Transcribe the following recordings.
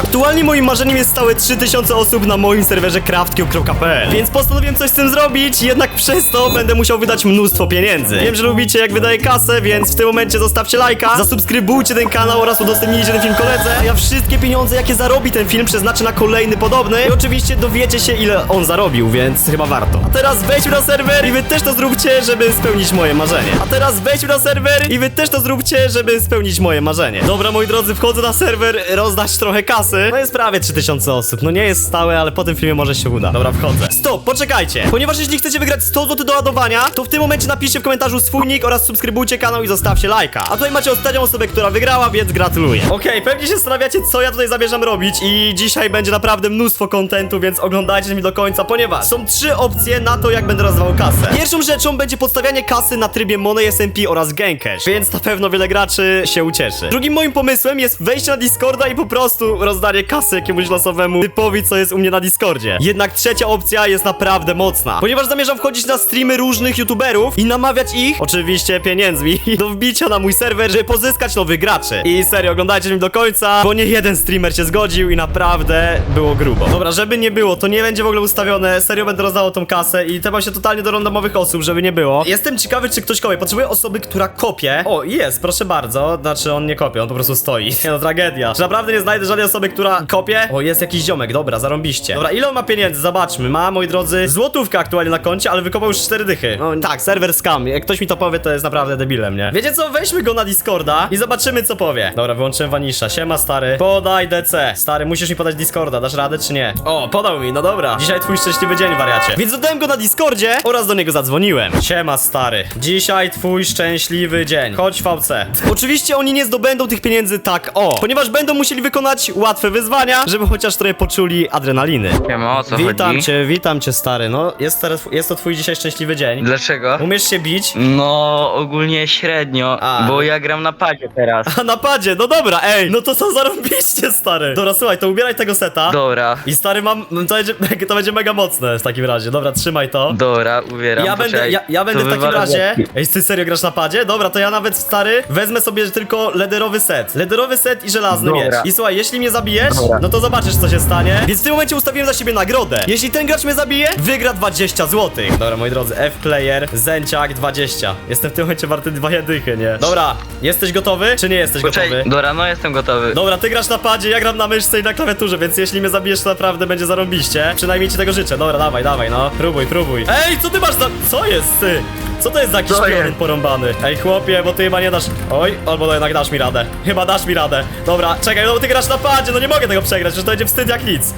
Aktualnie moim marzeniem jest stałe 3000 osób na moim serwerze craftcube.pl Więc postanowiłem coś z tym zrobić, jednak przez to będę musiał wydać mnóstwo pieniędzy. Wiem, że lubicie jak wydaję kasę, więc w tym momencie zostawcie lajka Zasubskrybujcie ten kanał oraz udostępnijcie ten film koledze. A ja wszystkie pieniądze jakie zarobi ten film przeznaczę na kolejny podobny. I oczywiście dowiecie się ile on zarobił, więc chyba warto. A teraz wejdźmy na serwer i wy też to zróbcie, żeby spełnić moje marzenie. A teraz wejdźmy na serwer i wy też to zróbcie, żeby spełnić moje marzenie. Dobra moi drodzy, wchodzę na serwer, rozdać trochę kasy No jest prawie 3000 osób, no nie jest stałe, ale po tym filmie może się uda. Dobra, wchodzę. Stop, poczekajcie. Ponieważ jeśli chcecie wygrać 100 zł do ładowania To w tym momencie napiszcie w komentarzu swój nick oraz subskrybujcie kanał i zostawcie lajka. A tutaj macie ostatnią osobę, która wygrała, więc gratuluję. Okej, pewnie się zastanawiacie co ja tutaj zamierzam robić I dzisiaj będzie naprawdę mnóstwo kontentu, więc oglądajcie mi do końca Ponieważ są trzy opcje na to, jak będę rozdawał kasę. Pierwszą rzeczą będzie podstawianie kasy na trybie Money SMP oraz Gencash Więc na pewno wiele graczy się ucieszy. Drugim moim pomysłem jest wejście na Discorda i po prostu rozdanie kasy jakiemuś losowemu typowi, co jest u mnie na Discordzie. Jednak trzecia opcja jest naprawdę mocna. Ponieważ zamierzam wchodzić na streamy różnych youtuberów i namawiać ich, oczywiście pieniędzmi, do wbicia na mój serwer, żeby pozyskać nowych graczy. I serio, oglądajcie mi do końca, bo nie jeden streamer się zgodził i naprawdę było grubo. Dobra, żeby nie było, to nie będzie w ogóle ustawione, serio będę rozdawał tą kasę i tepam się totalnie do randomowych osób, żeby nie było. Jestem ciekawy, czy ktoś kopie, potrzebuję osoby, która kopie. O, jest, proszę bardzo, znaczy on nie kopie, on po prostu stoi. Nie no, tragedia. Czy naprawdę nie znajdę żadnej osoby, która kopie? O, jest jakiś ziomek, dobra, zarąbiście. Dobra, ile on ma pieniędzy? Zobaczmy, ma, moi drodzy, złotówkę aktualnie na koncie, ale wykopał już cztery dychy. No tak, serwer scam, jak ktoś mi to powie, to jest naprawdę debilem, nie? Wiecie co, weźmy go na Discorda i zobaczymy, co powie. Dobra, wyłączyłem Vanisha, siema stary. Podaj DC Stary, musisz mi podać Discorda, dasz radę czy nie? O, podał mi, no dobra. Dzisiaj twój szczęśliwy dzień, wariacie. Więc dodałem go na Discordzie oraz do niego zadzwoniłem. Siema stary. Dzisiaj twój szczęśliwy dzień. Chodź VC Oczywiście oni nie zdobędą tych pieniędzy tak o. Ponieważ będą musieli wykonać łatwe wyzwania Żeby chociaż trochę poczuli adrenaliny Wiemy o co Witam chodzi. cię, witam cię stary No, jest, teraz, jest to twój dzisiaj szczęśliwy dzień Dlaczego? Umiesz się bić? No, ogólnie średnio, A. bo ja gram na padzie teraz. A na padzie, no dobra, ej, no to co zarobiście, stary Dobra, słuchaj, to ubieraj tego seta Dobra, I stary mam, no to będzie, to będzie mega mocne w takim razie Dobra, trzymaj to dobra, ubieram. ja będę, poczekaj, ja, ja będę to w takim wywalę razie. worki. Ej, ty serio grasz na padzie? Dobra, to ja nawet stary wezmę sobie tylko lederowy set. Lederowy set i żelazny Dobra. miecz. I słuchaj, jeśli mnie zabijesz, Dobra. no to zobaczysz co się stanie. Więc w tym momencie ustawiłem za siebie nagrodę. Jeśli ten gracz mnie zabije, wygra 20 zł. Dobra, moi drodzy, F-player, Zenciak 20. Jestem w tym momencie warty dwa jedychy, nie? Dobra, jesteś gotowy? Czy nie jesteś Poczekaj, gotowy? dobra, no jestem gotowy. Dobra, ty grasz na padzie, ja gram na myszce i na klawiaturze, więc jeśli mnie zabijesz, to naprawdę będzie zarąbiście. Przynajmniej ci tego życzę. Dobra, dawaj, dawaj, no. Próbuj, próbuj. Ej, co ty masz za... Co jest, ty? Co to jest za jakiś Co jest? piorun porąbany? Ej, chłopie, bo ty chyba nie dasz... Oj, albo jednak dasz mi radę. Chyba dasz mi radę. Dobra, czekaj, no bo ty grasz na padzie, no nie mogę tego przegrać, przecież to będzie wstyd jak nic.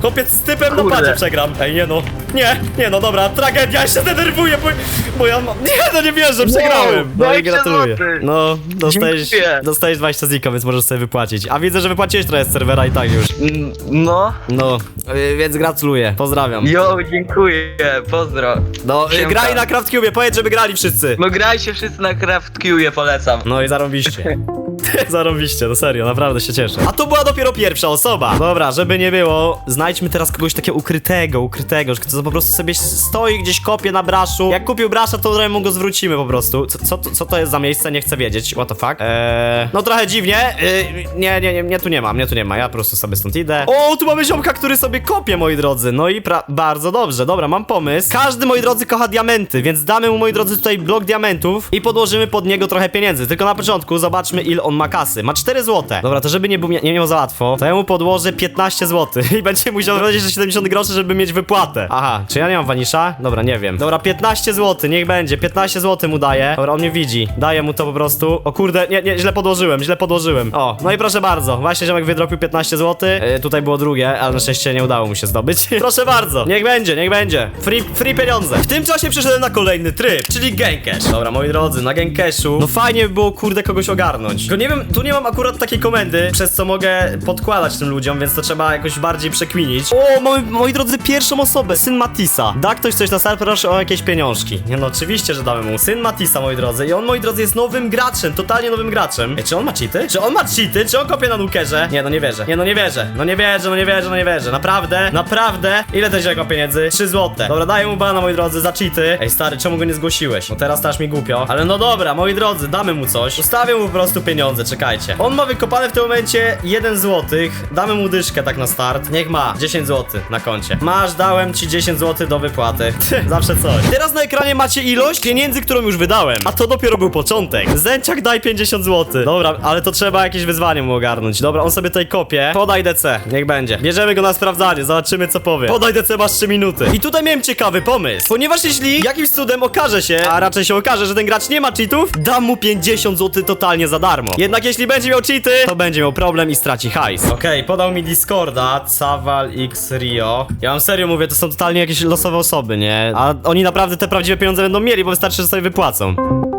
Chłopiec z typem na Kurde. padzie przegram. Ej, nie no. Nie, nie no, dobra, tragedia, ja się denerwuję, bo, bo ja mam... Nie, no nie wierzę, przegrałem. No i 20 gratuluję. No, dostajesz, Dziękuję. dostajesz 20 ziko, więc możesz sobie wypłacić. A widzę, że wypłaciłeś trochę z serwera i tak już. Mm, No, No, y, więc gratuluję, pozdrawiam. jo, dziękuję, pozdro. No, y, Siemka. graj na CraftCube, powiedz, żeby grali wszyscy. No grajcie wszyscy na Craft Cube, polecam. No i zarąbiście. Zarąbiście, no serio, naprawdę się cieszę. A to była dopiero pierwsza osoba. Dobra, żeby nie było, znajdźmy teraz kogoś takiego ukrytego, ukrytego, że kto po prostu sobie stoi gdzieś kopie na braszu. Jak kupił brasza, to trochę mu go zwrócimy po prostu. Co, co, to- co to jest za miejsce? Nie chcę wiedzieć. What the fuck? Eee, no trochę dziwnie. Eee, nie, nie, nie, nie, tu nie ma, mnie tu nie ma. Ja po prostu sobie stąd idę. O, tu mamy ziomka, który sobie kopie, moi drodzy. No i pra bardzo dobrze. Dobra, mam pomysł. Każdy, moi drodzy, kocha diamenty, więc damy mu, moi drodzy, tutaj blok diamentów i podłożymy pod niego trochę pieniędzy. Tylko na początku zobaczmy, ile on ma kasy. Ma 4 złote. Dobra, to żeby nie, był, nie miał za łatwo, to ja mu podłożę 15 zł i będzie musiał wydać jeszcze 70 groszy, żeby mieć wypłatę. Aha, czy ja nie mam wanisza? Dobra, nie wiem. Dobra, 15 zł, niech będzie. 15 zł mu daję. Dobra, on mnie widzi. Daję mu to po prostu. O kurde, nie, nie, źle podłożyłem, źle podłożyłem. O, no i proszę bardzo. Właśnie ziomek wydropił 15 zł. Yy, tutaj było drugie, ale na szczęście nie udało mu się zdobyć. proszę bardzo. Niech będzie, niech będzie. Free, free pieniądze. W tym czasie przeszedłem na kolejny tryb, czyli Gencash. Dobra, moi drodzy, na Gencashu. No fajnie by było, kurde, kogoś ogarnąć. Nie wiem, tu nie mam akurat takiej komendy, przez co mogę podkładać tym ludziom, więc to trzeba jakoś bardziej przekminić. O, mamy, moi drodzy, pierwszą osobę, syn Matisa. Da ktoś coś na sal, proszę o jakieś pieniążki. Nie no, oczywiście, że damy mu. Syn Matisa, moi drodzy. I on, moi drodzy, jest nowym graczem, totalnie nowym graczem. Ej, czy on ma cheaty? Czy on ma cheaty? Czy on kopie na nukerze? Nie, no nie wierzę. Nie, no nie wierzę. No nie wierzę, no nie wierzę, no nie wierzę. Naprawdę, naprawdę. Ile ten ziomek ma pieniędzy? 3 złote. Dobra, daję mu bana, moi drodzy, za cheaty. Ej, stary, czemu go nie zgłosiłeś? No teraz też mi głupio. Ale no dobra, moi drodzy, damy mu coś. Ustawię mu po prostu pieniądze. Pieniądze, czekajcie. On ma wykopane w tym momencie 1 złotych. Damy mu dyszkę tak na start. Niech ma 10 zł na koncie. Masz, dałem ci 10 zł do wypłaty. Zawsze coś. Teraz na ekranie macie ilość pieniędzy, którą już wydałem. A to dopiero był początek. Zęciak daj 50 zł. Dobra, ale to trzeba jakieś wyzwanie mu ogarnąć. Dobra, on sobie tutaj kopie. Podaj DC, niech będzie. Bierzemy go na sprawdzanie, zobaczymy co powie. Podaj DC, masz 3 minuty. I tutaj miałem ciekawy pomysł. Ponieważ jeśli jakimś cudem okaże się, a raczej się okaże, że ten gracz nie ma cheatów, dam mu 50 zł totalnie za darmo. Jednak jeśli będzie miał cheaty, to będzie miał problem i straci hajs. Okej, podał mi Discorda, Caval X Rio. Ja mam serio mówię, to są totalnie jakieś losowe osoby, nie? A oni naprawdę te prawdziwe pieniądze będą mieli, bo wystarczy, że sobie wypłacą.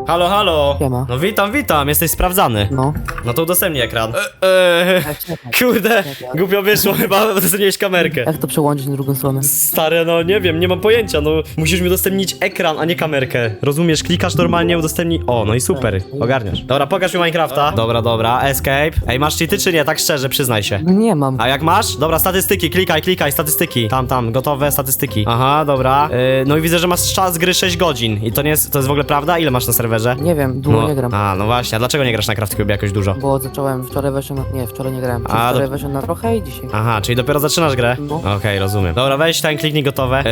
Halo, halo. Siema. No witam, witam, jesteś sprawdzany. No. No to udostępnij ekran. Eee, Tak, czekaj. kurde, głupio wyszło chyba, zmieniłeś kamerkę. Jak to przełączyć na drugą stronę? Stary, no nie wiem, nie mam pojęcia, no musisz mi udostępnić ekran, a nie kamerkę. Rozumiesz, klikasz normalnie, udostępnij. O, no i super, ogarniasz. Dobra, pokaż mi Minecrafta. Dobra, dobra, escape. Ej, masz cheaty czy nie? Tak szczerze, przyznaj się. No nie mam. A jak masz? Dobra, statystyki, klikaj, klikaj, statystyki. Tam, tam, gotowe statystyki. Aha, dobra. Yy, no i widzę, że masz czas gry 6 godzin. I to nie jest, to jest w ogóle prawda? Ile masz na serwerze? Nie wiem, długo No, nie gram. a, no właśnie, a dlaczego nie grasz na CraftCube jakoś dużo? Bo zacząłem wczoraj weszłem na... Nie, wczoraj nie grałem. A, Wczoraj do- weszłem na trochę i dzisiaj. Aha, czyli dopiero zaczynasz grę? No. Okej, rozumiem. Dobra, weź ten, kliknij gotowe.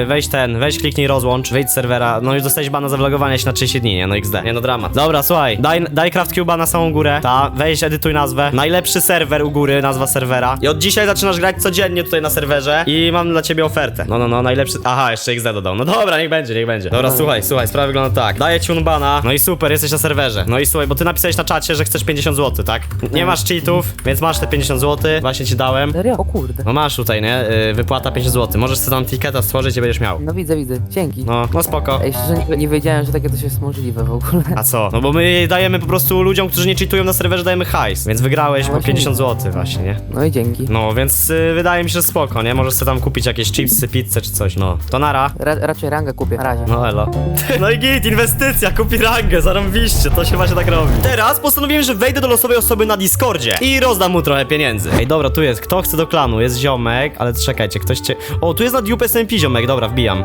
Yy, weź ten, weź kliknij rozłącz, wyjdź z serwera. No już dostałeś bana za vlogowanie się na 30 dni, nie? No XD. Nie no dramat. Dobra, słuchaj, daj, daj CraftCube'a na samą górę. Ta, weź, edytuj nazwę. Najlepszy serwer u góry, nazwa serwera. I od dzisiaj zaczynasz grać codziennie tutaj na serwerze i mam dla ciebie ofertę. No, no, no, najlepszy... Aha, jeszcze XD dodał. No dobra, niech będzie, niech będzie. Dobra, Dobra. słuchaj, słuchaj, sprawa wygląda tak. Daję ci unbana, no i super, jesteś na serwerze. No i słuchaj, bo ty napisałeś na czacie, że chcesz 50 zł, tak? Nie masz cheatów, więc masz te 50 zł, właśnie ci dałem. Serio? O kurde. No masz tutaj, nie? Yy, wypłata 50 zł. Możesz sobie tam tiketa stworzyć i będziesz miał. No widzę, widzę. Dzięki. No, no spoko. Ej, szczerze nie, nie wiedziałem, że takie coś jest możliwe w ogóle. A co? No bo my dajemy po prostu ludziom, którzy nie cheatują na serwerze, dajemy hajs. Więc wygrałeś No po właśnie. 50 zł właśnie, nie? No i dzięki. No, więc y, wydaje mi się, że spoko, nie? Możesz sobie tam kupić jakieś chipsy, pizzę czy coś, no. To nara. Ra raczej rangę kupię. Na razie. No elo. No i git, inwestycja, kupi rangę, zarąbiście, to się właśnie tak robi. Teraz postanowiłem, że wejdę do losowej osoby na Discordzie i rozdam mu trochę pieniędzy. Ej, dobra, tu jest, kto chce do klanu? Jest ziomek, ale czekajcie, ktoś cię... O, tu jest na Dupe SMP ziomek, dobra, wbijam.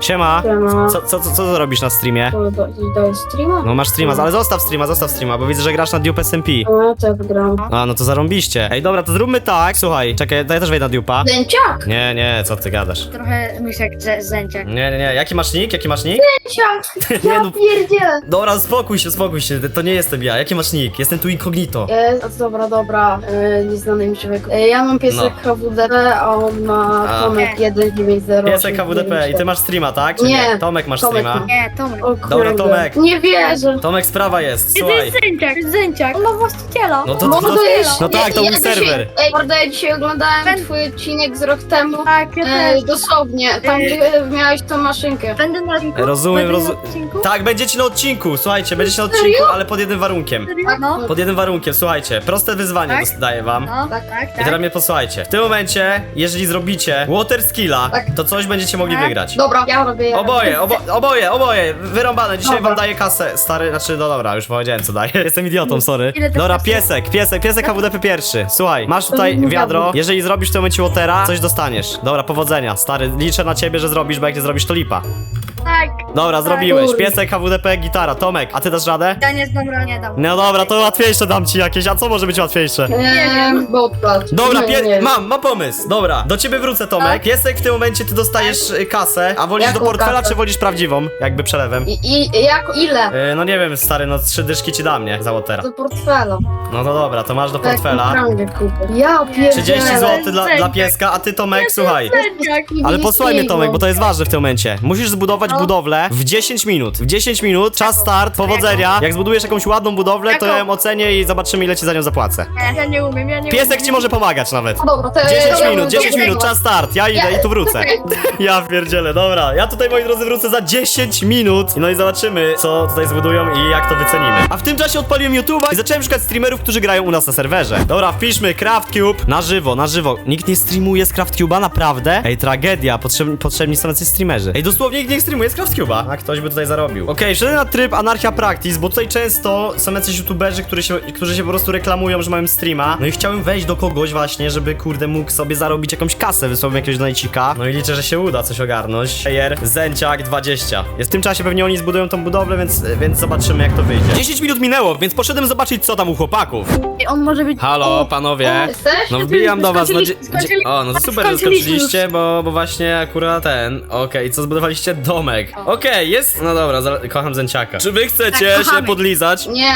Siema. Siema. Co, co, co, co robisz na streamie? To do, do streama? No masz streama, ale zostaw streama, zostaw streama, bo widzę, że grasz na Dupe SMP. No ja tak gram. A, no to zarąbiście. Ej, dobra, to zróbmy tak. Słuchaj, czekaj, to ja też wejdę na Dupa. Dęciak! Nie, nie, co ty gadasz? Trochę myślę, że zęciak. Nie, nie, nie, jaki masz nick? Jaki masz nick? Dęciak! Nie Ja no. pierdzielę! Dobra, spokój się, spokój się, to nie jestem ja. Jaki masz nick? Jestem tu incognito. E, a dobra, dobra, e, nieznany mi człowiek. E, ja mam piesek HWDP, a on ma A. Tomek 190. Piesek HWDP i ty masz streama, tak? Czy Nie. Tomek masz Tomek streama. ma. Nie, Tomek. O kurde. Dobra, Tomek. Nie wierzę. Tomek, sprawa jest, To słuchaj. jest zęciak, zęciak. On ma właściciela. No to, No to, to to, jest- no tak, to ja, mój ja serwer. Dzisiaj, ej, morda, ja dzisiaj oglądałem Ben- twój odcinek z rok temu. Tak, ja E, dosłownie, tam gdzie miałeś tą maszynkę. Będę na odcinku. Rozumiem, Będę rozum- na odcinku. Tak, będziecie na odcinku, słuchajcie, będziecie na odcinku, ale pod jednym warunkiem. No. Pod jednym warunkiem, słuchajcie, proste wyzwanie Tak? dos- daję wam. No, Tak. tak, tak. I teraz mnie posłuchajcie. W tym momencie, jeżeli zrobicie water skilla, Tak. to coś będziecie mogli Tak. wygrać. Dobra, ja robię. Oboje, obo, oboje, oboje, wyrąbane. Dzisiaj Dobra. wam daję kasę, stary, znaczy, no dobra, już powiedziałem co daję. Jestem idiotą, sorry. Ile to Dobra, kasy? piesek, piesek, piesek HWDP pierwszy. Słuchaj, masz tutaj nie wiadro, jeżeli zrobisz w tym momencie watera, coś dostaniesz. Dobra, powodzenia, stary, liczę na ciebie, że zrobisz, bo jak nie zrobisz, to lipa. Tak. Dobra, zrobiłeś, Kurde. piesek HWDP, gitara, Tomek, a ty dasz radę? Ja nie znam, nie dam. No dobra, to łatwiejsze dam ci jakieś, a co może być łatwiejsze? Eee, Botplat. Dobra, Nie, nie. mam, mam pomysł. Dobra, do ciebie wrócę, Tomek. Piesek, w tym momencie ty dostajesz y, kasę, a wolisz do Jaką portfela, kasę? czy wolisz prawdziwą, jakby przelewem? I, i jak, ile? Yy, no nie wiem, stary, no trzy dyszki ci dam, nie? Za Watera. Do portfela. No to dobra, to masz do Tak, portfela. kupię. Ja pierdzielę. 30 zł dla, dla pieska, a ty Tomek, słuchaj. Ale posłuchaj mnie Tomek, bo to jest ważne w tym momencie. Musisz zbudować No. budowlę w 10 minut. W 10 minut, czas start, powodzenia. Jak zbudujesz jakąś ładną budowlę, to ja ją ocenię i zobaczymy ile ci za nią zapłacę. Ja nie umiem, ja nie Piesek ci może pomagać nawet. No dobra, to 10 ja minut, 10 dobra. minut, czas start. Ja idę i tu wrócę. Ja pierdzielę, dobra. Ja tutaj, moi drodzy, wrócę za 10 minut. No i zobaczymy, co tutaj zbudują i jak to wycenimy. A w tym czasie odpaliłem YouTube'a i zacząłem szukać streamerów, którzy grają u nas na serwerze. Dobra, wpiszmy CraftCube na żywo, na żywo. Nikt nie streamuje z CraftCube'a, naprawdę? Ej, tragedia, potrzebni, potrzebni są jacyś streamerzy. Ej, dosłownie nikt nie streamuje z CraftCube'a. A ktoś by tutaj zarobił. Okej, wszedłem na tryb Anarchia Practice, bo tutaj często są jacyś youtuberzy, którzy się, którzy się po prostu reklamują, że mają streama. No i chciałem wejść do kogoś właśnie, żeby kurde mógł sobie zarobić jakąś kasę, wysłał mi jakiegoś donajcika. No i liczę, że się uda coś ogarnąć. Player Zęciak 20. Jest w tym czasie pewnie oni zbudują tą budowlę, więc, więc zobaczymy jak to wyjdzie. 10 minut minęło, więc poszedłem zobaczyć co tam u chłopaków. On może być... Halo, panowie. Jesteś? No wbijam do was. No, dzie- Skończyli- skończyli- dzie- o, no to super, że skończyliśmy skończyliście, bo, bo właśnie akurat ten. Okej, co zbudowaliście? Domek. Okej, jest. No dobra, za- kocham zęciaka. Czy wy chcecie Tak, się podlizać? Nie.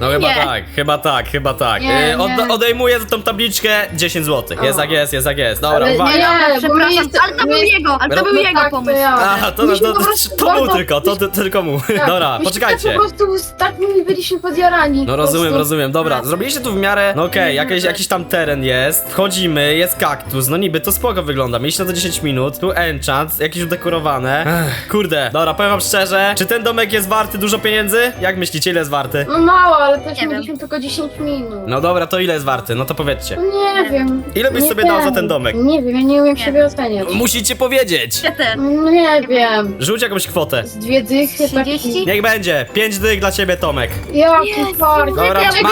No chyba Nie. tak, chyba tak, chyba tak. Nie, od, nie. odejmuję tą tabliczkę 10 zł. Jest O. jak jest, jest jak jest. Dobra, Ale uwaga. nie, bo my Przepraszam, jest- ale to my był jest- jego, ale to No był jego tak, pomysł. ja. Aha, to, no, Myśmy to, po to, prostu to mu bardzo- tylko, to, to tylko mu. tak, Dobra, myśmy poczekajcie. Po prostu tak my byliśmy podjarani. No po rozumiem, prostu. rozumiem. Dobra, zrobiliście tu w miarę. No okej, jakiś, jakiś tam teren jest. Wchodzimy, jest kaktus. No niby to spoko wygląda. Mieliście na to 10 minut. Tu enchant, jakieś udekorowane. Ech, kurde, dobra, powiem wam szczerze. Czy ten domek jest warty dużo pieniędzy? Jak myślicie, ile jest warty? No mało, ale też Nie mieliśmy tylko 10 minut. No dobra, to ile jest warty? No to powiedzcie. No nie wiem. Ile byś Nie sobie dał za wiem. ten domek? Nie wiem, ja nie umiem Nie. siebie oceniać. Musicie powiedzieć. Ja też. No nie wiem. Rzuć jakąś kwotę. Z dwie dychy taki. 30? Niech będzie. 5 dych dla ciebie, Tomek. Jaki Jezu, fart. Dobra, ja ma-.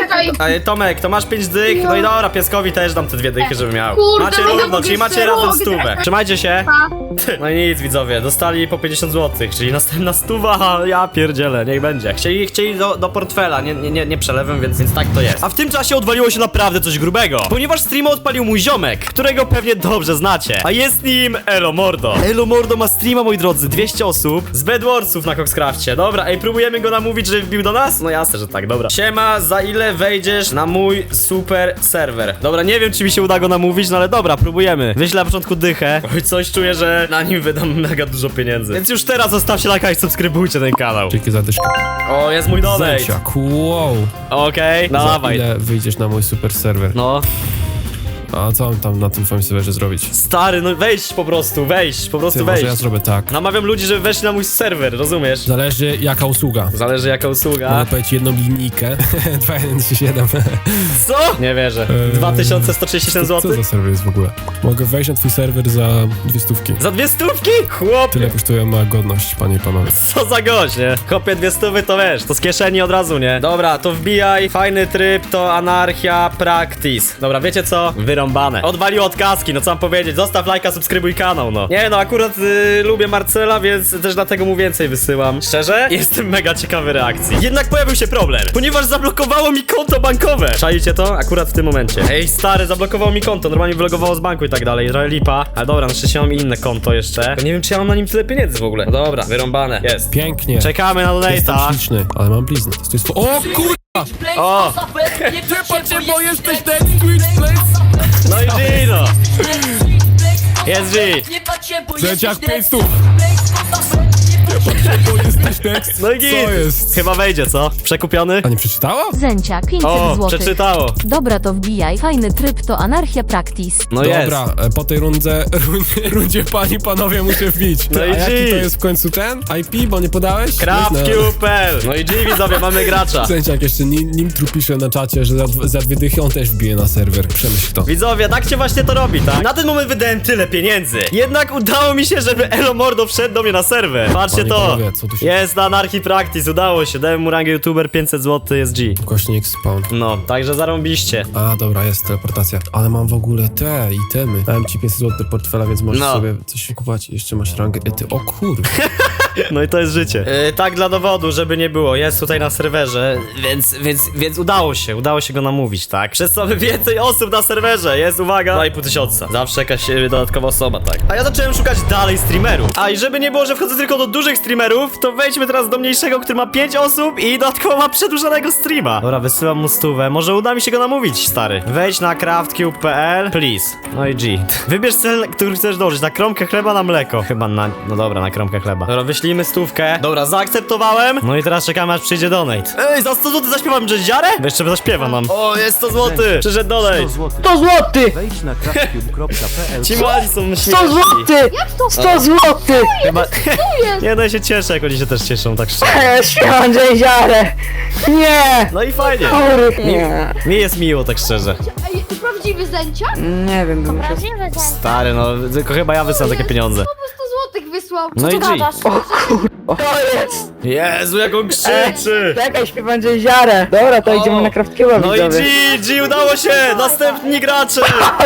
Czekaj. Ej, Tomek, to masz 5 dych. No i dobra, pieskowi też dam te dwie dychy, żeby miał. Kurde, Macie równo, czyli macie jeszcze razem mogę. stówę. Trzymajcie się. No i nic, widzowie, dostali po 50 zł, czyli następna stuwa, ja pierdzielę, niech będzie. Chcieli, chcieli do, do portfela, nie, nie, nie, nie przelewem, więc, więc tak to jest. A w tym czasie odwaliło się naprawdę coś grubego, ponieważ streama odpalił mój ziomek, którego pewnie dobrze znacie, a jest nim Elo Mordo. Elo Mordo ma streama, moi drodzy, 200 osób z Bedwarsów na Coxcrafcie. Dobra, ej, próbujemy go namówić, że wbił do nas? No jasne, że tak, dobra. Siema, za ile wejdziesz na mój super serwer? Dobra, nie wiem, czy mi się uda go namówić, no ale dobra, próbujemy. Wyślę na początku dychę. Oj, coś czuję, że na nim wydam mega dużo pieniędzy. Więc już teraz zostawcie lajka i subskrybujcie ten kanał. Dzięki za dyszkę. O, jest mój donate. Zęciak, wow. Okej, Za dawaj. ile wyjdziesz na mój super serwer? No, A co mam tam na tym twoim serwerze zrobić? stary, no wejść po prostu, wejść, po prostu Ty, może wejść. ja zrobię tak. Namawiam ludzi, żeby weszli na mój serwer, rozumiesz? Zależy jaka usługa. Zależy jaka usługa. Mogę powiedzieć jedną linijkę. 2137. Co? Nie wierzę. Eee, 2137 Co zł? za serwer jest w ogóle? Mogę wejść na twój serwer za dwie stówki. Za dwie stówki? Chłop! Tyle kosztuje ma godność, panie i panowie. Co za gość, nie? Dwie stówy to wiesz, to z kieszeni od razu, nie? Dobra, to wbijaj, fajny tryb to anarchia practice. Dobra, wiecie co? Wyrąbane. Odwalił od kaski, no co mam powiedzieć? Zostaw lajka, subskrybuj kanał, no. Nie no, akurat y, lubię Marcela, więc też dlatego mu więcej wysyłam. Szczerze? Jestem mega ciekawy reakcji. Jednak pojawił się problem, ponieważ zablokowało mi konto bankowe. Czaicie to? Akurat w tym momencie. Ej, stary, zablokowało mi konto, normalnie wylogowało z banku i tak dalej, trochę lipa. Ale dobra, na szczęście mam inne konto jeszcze. Tylko nie wiem, czy ja mam na nim tyle pieniędzy w ogóle. No dobra, wyrąbane. Jest. Pięknie. Czekamy na Jestem donate'a. śliczny, ale mam bliznę. To jest... O kur... O! Patrzcie, bo jesteś ten Twitch Place! No i Gino! Jest G! Zęciak 5 No i Co git! jest? Chyba wejdzie, co? Przekupiony? A nie przeczytała? Zęcia, 500 O, zł. przeczytało. Dobra, to wbijaj. Fajny tryb to anarchia practice. No Dobra, e, po tej rundze, rundzie, rundzie pani panowie muszę wbić. No i A jaki G. to jest w końcu ten? IP, bo nie podałeś? Craft.pl No i G widzowie, mamy gracza. Zęciak jeszcze nim, nim tu pisze na czacie, że za, dw- za dwie dychy on też wbije na serwer. Przemyśl to. Widzowie, tak się właśnie to robi, tak? Na ten moment wydałem tyle pieniędzy. Jednak udało mi się, żeby Elo Mordo wszedł do mnie na serwer. Patrzcie Panie, to. panowie, co tu się- Jest na Anarchy Practice, udało się. Dałem mu rangę YouTuber 500 zł, jest G. Kośnik spawn. No, także zarąbiście. A, dobra, jest teleportacja. Ale mam w ogóle te itemy. Dałem ci 500 zł do portfela, więc możesz No. sobie coś kupować jeszcze masz rangę. E, ty, o kurwa. No i to jest życie. Yy, tak dla dowodu, żeby nie było. Jest tutaj na serwerze, więc, więc, więc udało się, udało się go namówić, tak? Przez co więcej osób na serwerze. Jest, uwaga, 2,5 tysiąca. Zawsze jakaś yy, dodatkowa osoba, tak? A ja zacząłem szukać dalej streamerów. A i żeby nie było, że wchodzę tylko do dużych streamerów, to wejdźmy teraz do mniejszego, który ma 5 osób i dodatkowo ma przedłużonego streama. Dobra, wysyłam mu stówę. Może uda mi się go namówić, stary. Wejdź na craftcube.pl, please. No i G. Wybierz cel, który chcesz dążyć. Na kromkę chleba, na mleko. Chyba na... No dobra, na kromkę chleba. Dobra, wyślijmy stówkę. Dobra, zaakceptowałem. No i teraz czekamy, aż przyjdzie donate. Ej, za 100 zł zaśpiewam jazziarę? Bo jeszcze zaśpiewa nam. O, jest 100 zł. Przyszedł donate. 100 zł! Wejdź na craftcube.pl Ci mali są 100 śmieszni. zł! 100 zł! Chyba... Nie, no ja się cieszę, jak oni się też cieszą, tak szczerze. Eee, Śpiewam dziarę! Nie! No i fajnie. Nie. Mi jest miło, tak szczerze. Ej, to prawdziwy zdjęcia? Nie wiem, bym musiał... Prawdziwe zęcia. Stary, no, tylko chyba ja wysyłam takie pieniądze. 100 złotych wysłał. No i G. O kur... O, jest! Jezu, jak on krzyczy! Czekaj, śpiewam ziarę. Dobra, to O. idziemy na Craftcube'a, No i widzowie. G, G, udało się! Następni gracze!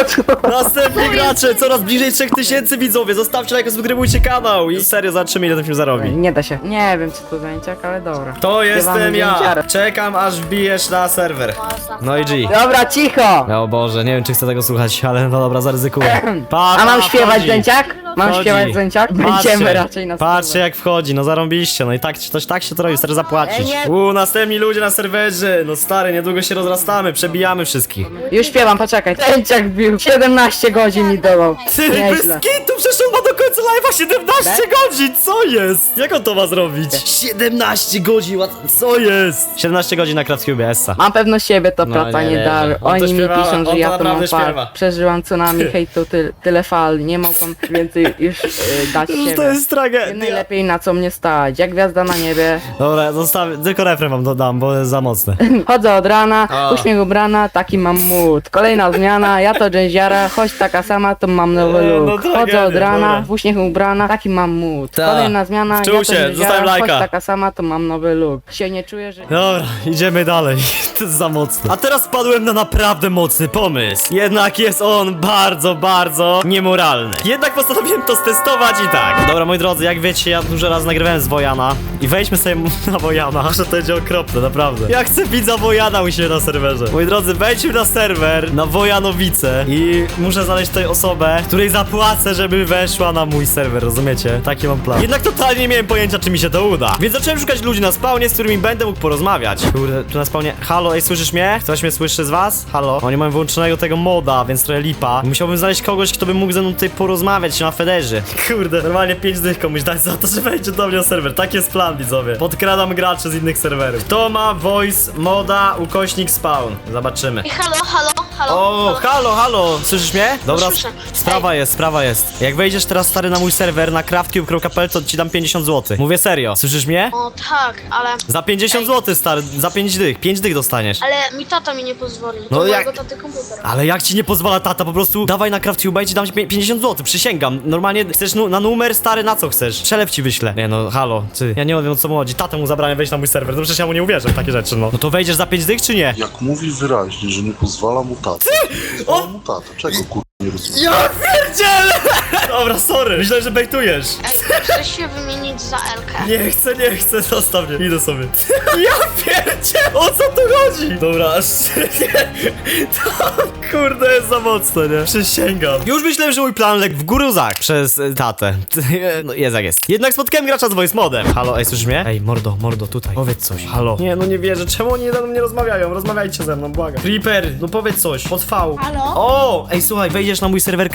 Następni gracze! Coraz bliżej 3000 widzowie! Zostawcie lajka, subskrybujcie kanał! I serio, zobaczymy ile ten film zarobi. Nie da się. Nie wiem, co to zęciak, ale dobra. To jestem ja! Czekam aż wbijesz na serwer. No i G. Dobra, cicho! O Boże, nie wiem czy chcę tego słuchać, ale no dobra, zaryzykuję. Pa, A mam pa, śpiewać zęciak? Mam Wchodzi. śpiewać zęciak? Będziemy raczej na Patrzcie jak wchodzi, no zarąbiście, no i tak, to, tak się to robi, stary zapłacić. Nie. U, następni ludzie na serwerze, no stary, niedługo się rozrastamy, przebijamy wszystkich. Już śpiewam, poczekaj. Zęciak bił. 17 godzin mi dawał. Ty, bez Nieźle. kitu, przecież on ma do końca live'a 17 godzin, co jest? Jak on to ma zrobić? 17 godzin, what- co jest? 17 godzin na CraftCube, Essa. Mam pewność siebie, to No, prawda, nie nie, dar. To Oni mi śpiewa- piszą, on że to ja to mam naprawdę śpiewa. fal. Przeżyłam tsunami, hejtu, ty, tyle fal. Nie mogą więcej już y, dać Już siebie. to jest tragedia. najlepiej na co mnie stać, jak gwiazda na niebie. Dobra, zostawię, tylko refren wam dodam, bo jest za mocny. Chodzę od rana, A. uśmiech ubrana, taki mam mood. Kolejna zmiana, ja to dżęziara, choć taka sama, to mam nowy E, no look. tragedia, Chodzę od rana, dobra. w uśmiech ubrana, taki mam mood. Ta. Kolejna zmiana, ja Wczuł to się, dżęziara, zostawiam choć lajka. taka sama, to mam nowy look. Się nie czuję, że... Dobra, idziemy dalej. To jest za mocne. A teraz padłem na naprawdę mocny pomysł. Jednak jest on bardzo, bardzo niemoralny. Jednak postanowiłem to stestować i tak. Dobra, moi drodzy, jak wiecie, ja dużo razy nagrywałem z Wojana. I wejdźmy sobie na Wojana, że to będzie okropne, naprawdę. Ja chcę widza Wojana u siebie na serwerze. Moi drodzy, wejdźmy na serwer, na Wojanowice i muszę znaleźć tutaj osobę, której zapłacę, żeby weszła na mój serwer, rozumiecie? Taki mam plan. Jednak totalnie nie miałem pojęcia, czy mi się to uda. Więc zacząłem szukać ludzi na spawnie, z którymi będę mógł porozmawiać. Kurde, tu na spawnie... Halo, ej, słyszysz mnie? Ktoś mnie słyszy z was? Halo? Oni mają wyłączonego tego moda, więc trochę lipa. Musiałbym znaleźć kogoś, kto by mógł ze mną tutaj porozmawiać na Federze. Kurde, normalnie 5 dych komuś dać za to, że wejdzie do mnie na serwer. Tak jest plan, widzowie. Podkradam graczy z innych serwerów. Kto ma voice moda ukośnik spawn? Zobaczymy. Halo, halo, halo. O, halo, halo, słyszysz mnie? Dobra, Słyszę. sprawa jest, sprawa jest. Jak wejdziesz teraz stary na mój serwer na craftcube.pl, to ci dam 50 zł. Mówię serio, słyszysz mnie? O tak, ale, Za 50 zł, stary, za 5 dych, 5 dych dostaniesz. ale mi tata mi nie pozwoli. No No jak- jak... taty komputer. Ale jak ci nie pozwala tata, po prostu dawaj na CraftCube i ci dam pie- 50 zł, przysięgam. Normalnie chcesz nu na numer stary, na co chcesz? Przelew ci wyślę. Nie no, halo, ty, ja nie wiem o co mu chodzi. Tatę mu zabrałem wejść na mój serwer, no przecież ja mu nie uwierzę w takie rzeczy, no. No to wejdziesz za 5 dych, czy nie? Jak mówi wyraźnie, że nie pozwala mu Pozwala mu tata. Czego kur... nie rozumiem? Ja pierdzielę! Dobra, sorry, myślałem, że bejtujesz. Ej, chcesz się wymienić za Elkę? Nie chcę, nie chcę, zostaw mnie, idę sobie. Ja pierdzie, o co tu chodzi? Dobra, aż nie, to kurde jest za mocne, nie? Przysięgam. Już myślałem, że mój plan legł w gruzach przez y, tatę. No jest jak jest. Jednak spotkałem gracza z voice modem. Halo, ej, słyszysz mnie? Ej, mordo, mordo, tutaj. Powiedz coś. Halo. Nie, no nie wierzę, czemu oni ze mną nie rozmawiają? Rozmawiajcie ze mną, błagam. Creeper, no powiedz coś, pod V. Halo? O, ej, słuchaj, wejdziesz na mój serwer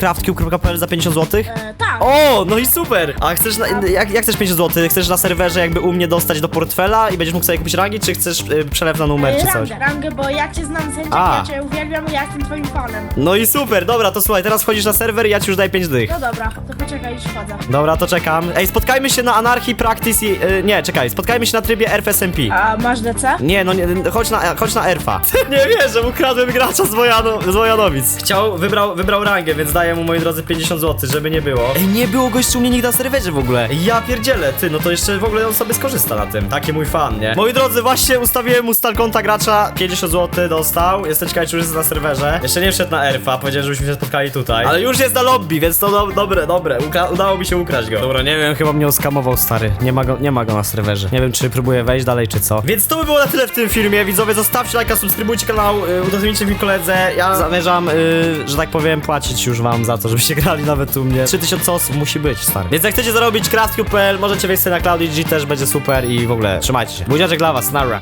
craftcube.pl za 50 zł? E, tak. O, no i super! A chcesz, na, jak, jak chcesz 50 zł? Chcesz na serwerze jakby u mnie dostać do portfela i będziesz mógł sobie kupić rangi, czy chcesz y, przelew na numer, czy coś? Rangę, rangę, bo ja cię znam z A. ja cię uwielbiam i ja jestem twoim fanem. No i super, dobra, to słuchaj, teraz wchodzisz na serwer i ja ci już daję 5 dych. No dobra, to poczekaj, już wchodzę. Dobra, to czekam. Ej, spotkajmy się na Anarchy Practice i... Y, nie, czekaj, spotkajmy się na trybie RFSMP. A masz DC? Nie, no nie, chodź na, chodź na Erfa. nie wierzę, ukradłem gracza z, Wojano, z Wojanowic. Chciał, wybrał, wybrał rangę, więc daję mu, moi drodzy, 50 zł, żeby nie było. Ej, nie było gościu u mnie nigdy na serwerze w ogóle. Ja pierdzielę, ty, no to jeszcze w ogóle on sobie skorzysta na tym. Taki mój fan, nie? Moi drodzy, właśnie ustawiłem mu stal konta gracza, 50 zł dostał. Jestem ciekawy, czy już jest na serwerze. Jeszcze nie wszedł na Erfa, powiedziałem, żebyśmy się spotkali tutaj. Ale już jest na lobby, więc to do, dobre, dobre. Ukra udało mi się ukraść go. Dobra, nie wiem, chyba mnie oskamował stary. Nie ma go, nie ma go na serwerze. Nie wiem, czy próbuję wejść dalej, czy co. Więc to by było na tyle w tym filmie. Widzowie, zostawcie lajka, subskrybujcie kanał, y, udostępnijcie mi koledze. Ja zamierzam, y, że tak powiem, płacić już wam za to, żebyście grali nawet u mnie. 3000 musi być, stary. Więc jak chcecie zarobić craftcube.pl, możecie wejść sobie na Cloudy G, też będzie super i w ogóle trzymajcie się. Buziaczek dla was, nara.